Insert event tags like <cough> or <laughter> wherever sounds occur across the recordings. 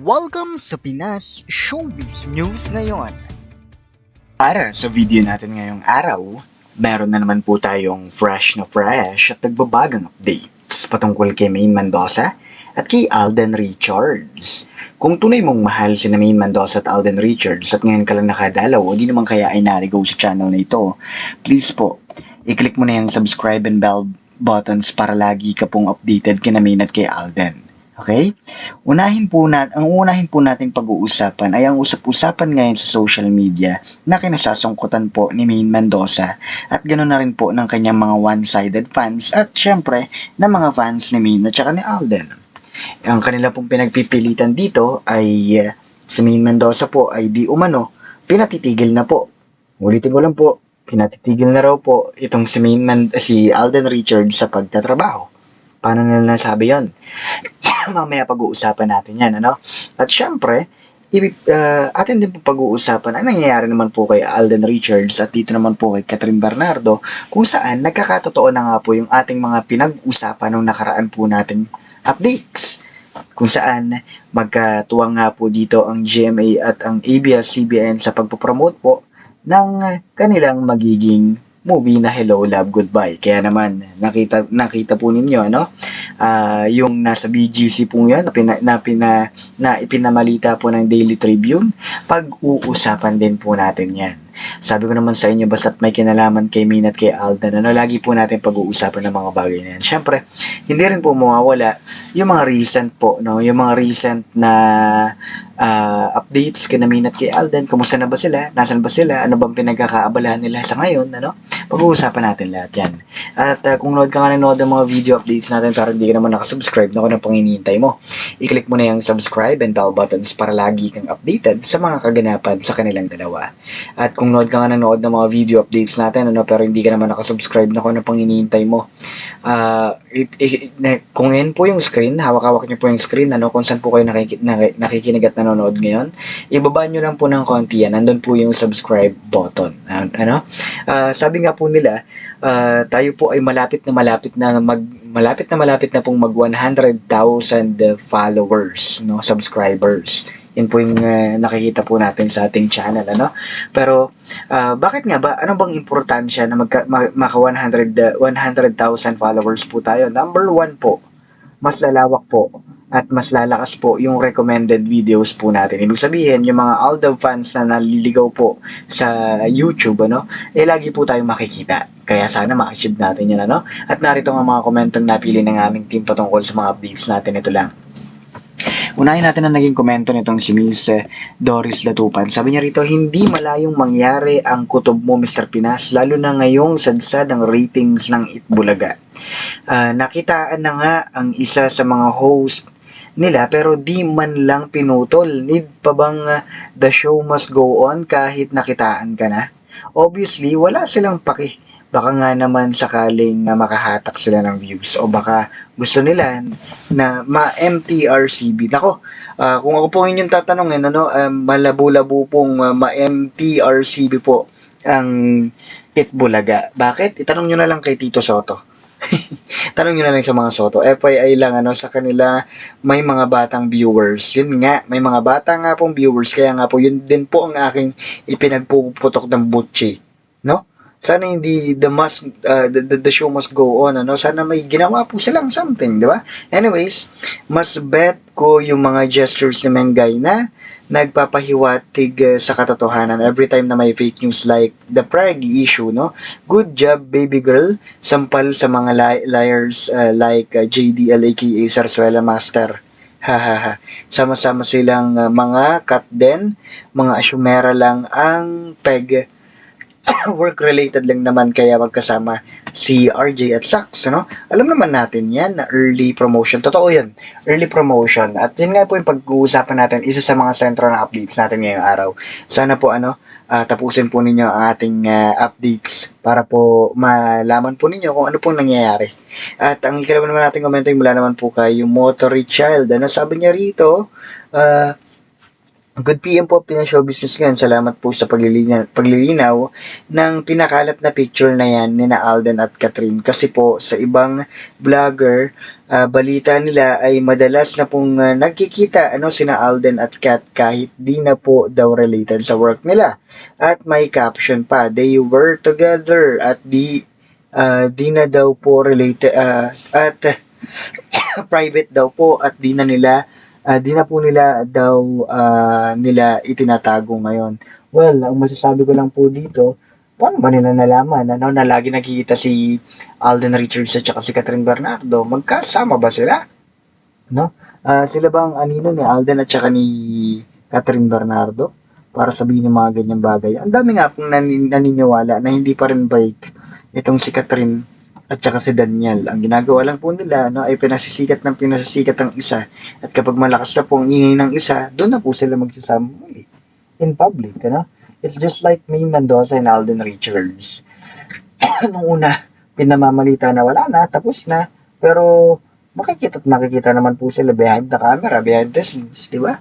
Welcome sa Pinas Showbiz News ngayon. Para sa video natin ngayong araw, meron na naman po tayong fresh na fresh at nagbabagang updates patungkol kay Maine Mendoza at kay Alden Richards. Kung tunay mong mahal si Maine Mendoza at Alden Richards at ngayon ka lang nakadalaw o di naman kaya ay narigo sa channel na ito, please po, i-click mo na yung subscribe and bell buttons para lagi ka pong updated kina Maine at kay Alden. Okay? Unahin po nat ang unahin po nating pag-uusapan ay ang usap-usapan ngayon sa social media na kinasasangkutan po ni Maine Mendoza at ganoon na rin po ng kanyang mga one-sided fans at syempre ng mga fans ni Maine at saka ni Alden. Ang kanila pong pinagpipilitan dito ay eh, si Maine Mendoza po ay di umano pinatitigil na po. Ulitin ko lang po, pinatitigil na raw po itong si, Maine Men- si Alden Richards sa pagtatrabaho. Paano nila nasabi yon? <coughs> mamaya pag-uusapan natin yan, ano? At syempre, uh, atin din po pag-uusapan ang nangyayari naman po kay Alden Richards at dito naman po kay Catherine Bernardo kung saan nagkakatotoo na nga po yung ating mga pinag-usapan nung nakaraan po natin updates kung saan magkatuwang nga po dito ang GMA at ang ABS-CBN sa pagpopromote po ng kanilang magiging movie na Hello Love Goodbye. Kaya naman nakita nakita po ninyo ano uh, yung nasa BGC po 'yan na, pina, na, pina, na ipinamalita po ng Daily Tribune. Pag-uusapan din po natin 'yan. Sabi ko naman sa inyo, basta't may kinalaman kay Min at kay Alden, ano, lagi po natin pag-uusapan ng mga bagay na yan. Siyempre, hindi rin po mawawala yung mga recent po, no? yung mga recent na uh, updates kay Min at kay Alden. Kumusta na ba sila? Nasaan ba sila? Ano bang pinagkakaabalahan nila sa ngayon? Ano? Pag-uusapan natin lahat yan. At uh, kung nood ka nga nanood ng mga video updates natin pero hindi ka naman nakasubscribe, na na pang hinihintay mo. I-click mo na yung subscribe and bell buttons para lagi kang updated sa mga kaganapan sa kanilang dalawa. At kung nood ka nga nanood ng mga video updates natin, ano, pero hindi ka naman nakasubscribe na kung ano pang hinihintay mo. Uh, i- i- na, kung yan po yung screen, hawak-hawak niyo po yung screen, ano, kung saan po kayo nakik- nak- nakikinig at nanonood ngayon, ibaba nyo lang po ng konti yan. Nandun po yung subscribe button. Ano? Uh, sabi nga po nila, uh, tayo po ay malapit na malapit na mag malapit na malapit na pong mag 100,000 followers, no, subscribers. Yan po yung uh, nakikita po natin sa ating channel, ano? Pero, uh, bakit nga ba? Ano bang importansya na magka, maka 100, uh, 100,000 followers po tayo? Number one po, mas lalawak po at mas lalakas po yung recommended videos po natin. Ibig sabihin, yung mga Aldo fans na naliligaw po sa YouTube, ano, eh lagi po tayong makikita. Kaya sana ma-achieve natin yan, ano? At narito ang mga komentong napili ng aming team patungkol sa mga updates natin. Ito lang. Unahin natin ang naging komento nitong si Miss eh, Doris Latupan. Sabi niya rito, hindi malayong mangyari ang kutob mo Mr. Pinas, lalo na ngayong sadsad ang ratings ng Itbulaga. Uh, nakitaan na nga ang isa sa mga host nila pero di man lang pinutol. Need pa bang uh, the show must go on kahit nakitaan ka na? Obviously, wala silang paki baka nga naman sakaling na makahatak sila ng views o baka gusto nila na ma-MTRCB. Nako, uh, kung ako po inyong tatanungin, ano, um, malabo-labo pong uh, ma-MTRCB po ang Itbulaga. Bakit? Itanong nyo na lang kay Tito Soto. <laughs> Tanong nyo na lang sa mga Soto. FYI lang, ano, sa kanila, may mga batang viewers. Yun nga, may mga bata nga pong viewers. Kaya nga po, yun din po ang aking ipinagpuputok ng butchi. No? sana hindi the must uh, the, the, show must go on ano sana may ginawa po silang something di ba anyways mas bet ko yung mga gestures ni Mengay na nagpapahiwatig uh, sa katotohanan. Every time na may fake news like the Prague issue no? Good job baby girl. Sampal sa mga li- liars uh, like uh, JDL aka Sarsuela Master. Ha sama-sama silang uh, mga cut din mga asyumera lang ang peg <coughs> work-related lang naman kaya magkasama si RJ at Sax, no? Alam naman natin yan na early promotion. Totoo yan, early promotion. At yun nga po yung pag-uusapan natin, isa sa mga sentro na updates natin ngayong araw. Sana po ano, uh, tapusin po ninyo ang ating uh, updates para po malaman po ninyo kung ano pong nangyayari. At ang ikalaman naman natin komento mula naman po kay yung Motory Child. Ano sabi niya rito? Uh, Good PM po, Pinas Show Business ngayon. Salamat po sa paglilinaw, paglilinaw ng pinakalat na picture na yan ni na Alden at Catherine. Kasi po, sa ibang vlogger, ah, balita nila ay madalas na pong ah, nagkikita ano sina Alden at Kat kahit di na po daw related sa work nila. At may caption pa, they were together at di ah, di na daw po related ah, at <coughs> private daw po at di na nila ah, di na po nila daw ah, nila itinatago ngayon. Well, ang masasabi ko lang po dito, paano ba nila nalaman ano, na lagi nakikita si Alden Richards at saka si Catherine Bernardo? Magkasama ba sila? No? Ah, sila ba ang anino ni Alden at saka ni Catherine Bernardo? Para sabihin yung mga ganyang bagay. Ang dami nga pong nanin- naniniwala na hindi pa rin bike itong si Catherine at saka si Daniel. Ang ginagawa lang po nila no, ay pinasisikat ng pinasisikat ang isa. At kapag malakas na po ang ingay ng isa, doon na po sila magsasama in public. Ano? It's just like May Mendoza and Alden Richards. <coughs> Nung una, pinamamalita na wala na, tapos na. Pero makikita at makikita naman po sila behind the camera, behind the scenes, di ba?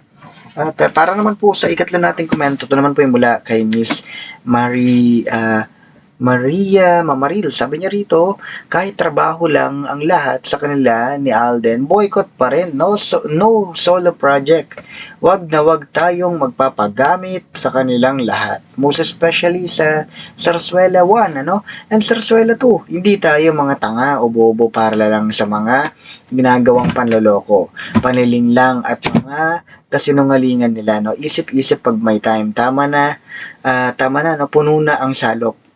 At uh, para naman po sa ikatlo nating komento, ito naman po yung mula kay Miss Marie ah, Maria Mamaril. Sabi niya rito, kahit trabaho lang ang lahat sa kanila ni Alden, boycott pa rin. No, so, no solo project. Wag na wag tayong magpapagamit sa kanilang lahat. Most especially sa Sarsuela 1, ano? And Sarsuela 2. Hindi tayo mga tanga o bobo para lang sa mga ginagawang panloloko. Paniling lang at mga kasinungalingan nila, no? Isip-isip pag may time. Tama na, ah, tama na, no? Puno na ang salok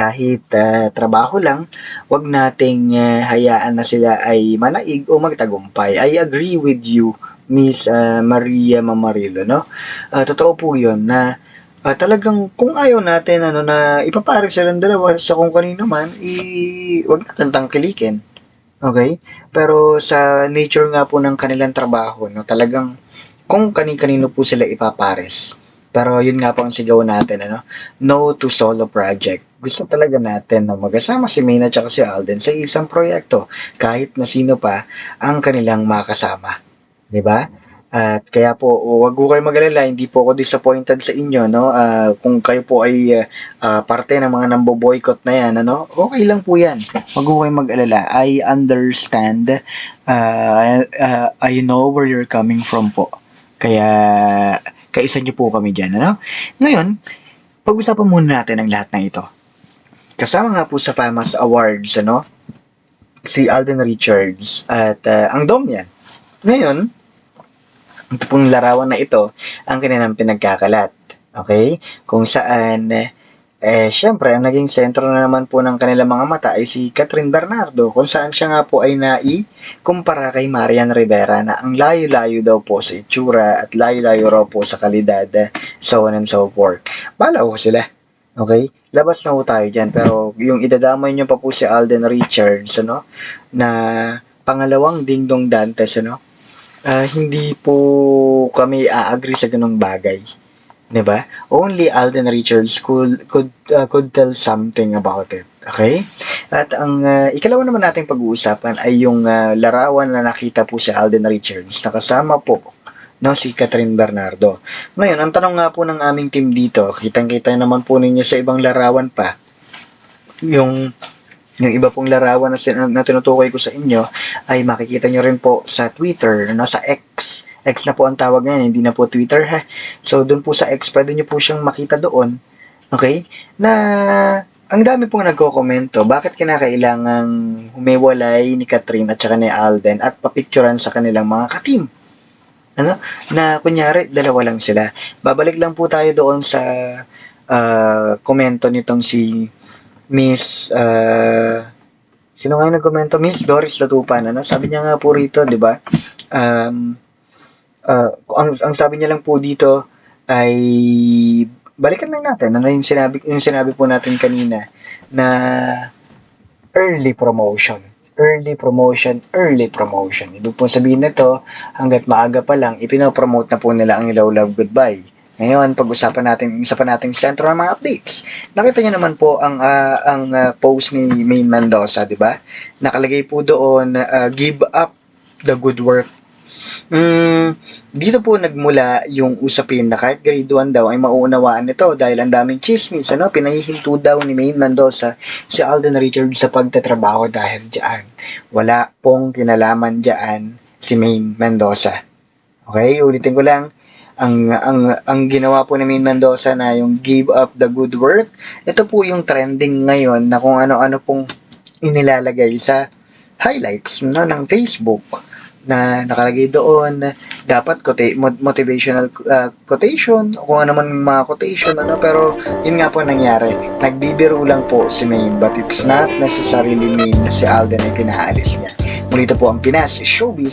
kahit ah, trabaho lang, wag nating ah, hayaan na sila ay manaig o magtagumpay. I agree with you, Miss ah, Maria Mamarilo, no? Ah, totoo po 'yon na ah, talagang kung ayaw natin ano na ipapares silang dalawa sa kung kanino man, i wag natin tangkilikin. Okay? Pero sa nature nga po ng kanilang trabaho, no, talagang kung kani-kanino po sila ipapares. Pero yun nga po ang sigaw natin, ano? No to solo project. Gusto talaga natin na magkasama si Mayna at si Alden sa isang proyekto kahit na sino pa ang kanilang makasama. 'Di ba? At kaya po, wag po kayo mag-alala, hindi po ako disappointed sa inyo, no? Ah, kung kayo po ay ah, parte ng mga nambo-boycott na yan, ano? Okay lang po yan. Wag po kayo mag-alala. I understand. Ah, ah, I know where you're coming from po. Kaya, kaisa niyo po kami dyan, ano? Ngayon, pag-usapan muna natin ang lahat ng ito. Kasama nga po sa FAMAS Awards, ano? Si Alden Richards at ah, ang dong yan. Ngayon, ito pong larawan na ito ang kanilang pinagkakalat. Okay? Kung saan, eh, syempre, ang naging sentro na naman po ng kanilang mga mata ay si Catherine Bernardo, kung saan siya nga po ay nai-kumpara kay Marian Rivera na ang layo-layo daw po sa itsura at layo-layo raw po sa kalidad, so on and so forth. Bala ko sila. Okay? Labas na po tayo dyan. Pero yung idadamay nyo pa po si Alden Richards, ano, na pangalawang Dingdong Dantes, ano, ah, hindi po kami a-agree sa ganung bagay. ba? Only Alden Richards could could ah, could tell something about it. Okay? At ang ah, ikalawa naman nating pag-uusapan ay yung ah, larawan na nakita po si Alden Richards na kasama po no si Catherine Bernardo. Ngayon, ang tanong nga po ng aming team dito, kitang-kita naman po ninyo sa ibang larawan pa. Yung yung iba pong larawan na, sin- na tinutukoy ko sa inyo ay makikita nyo rin po sa Twitter, no, sa X. X na po ang tawag ngayon, hindi na po Twitter ha. So, doon po sa X, pwede nyo po siyang makita doon. Okay? Na ang dami pong nagko-komento, bakit kinakailangang humiwalay ni Catherine at saka ni Alden at papicturan sa kanilang mga katim? Ano? Na kunyari, dalawa lang sila. Babalik lang po tayo doon sa ah, komento nitong si Miss uh, sino nga yung nagkomento? Miss Doris Latupan, ano? Sabi niya nga po rito, 'di ba? Um, uh, ang, ang sabi niya lang po dito ay balikan lang natin ano yung sinabi yung sinabi po natin kanina na early promotion early promotion, early promotion. Ibig po sabihin nito, hanggat maaga pa lang, ipinopromote na po nila ang Ilaw Love Goodbye. Ngayon, pag-usapan natin, isa pa nating sentro ng mga updates. Nakita niyo naman po ang ah, ang ah, post ni Maine Mendoza, di ba? Nakalagay po doon, ah, give up the good work. Mm, Dito po nagmula yung usapin na kahit grade 1 daw ay mauunawaan nito dahil ang daming chismis, ano, pinahihinto daw ni Maine Mendoza si Alden Richards sa pagtatrabaho dahil diyan. Wala pong kinalaman diyan si Maine Mendoza. Okay, ulitin ko lang, ang ang ang ginawa po ni Maine Mendoza na yung give up the good work, ito po yung trending ngayon na kung ano-ano pong inilalagay sa highlights no, ng Facebook na nakalagay doon dapat mot- motivational uh, quotation o kung ano man mga quotation ano pero yun nga po nangyari. Nagbibiro lang po si Maine but it's not necessarily mean na si Alden ay pinaalis niya. Muli po ang Pinas Showbiz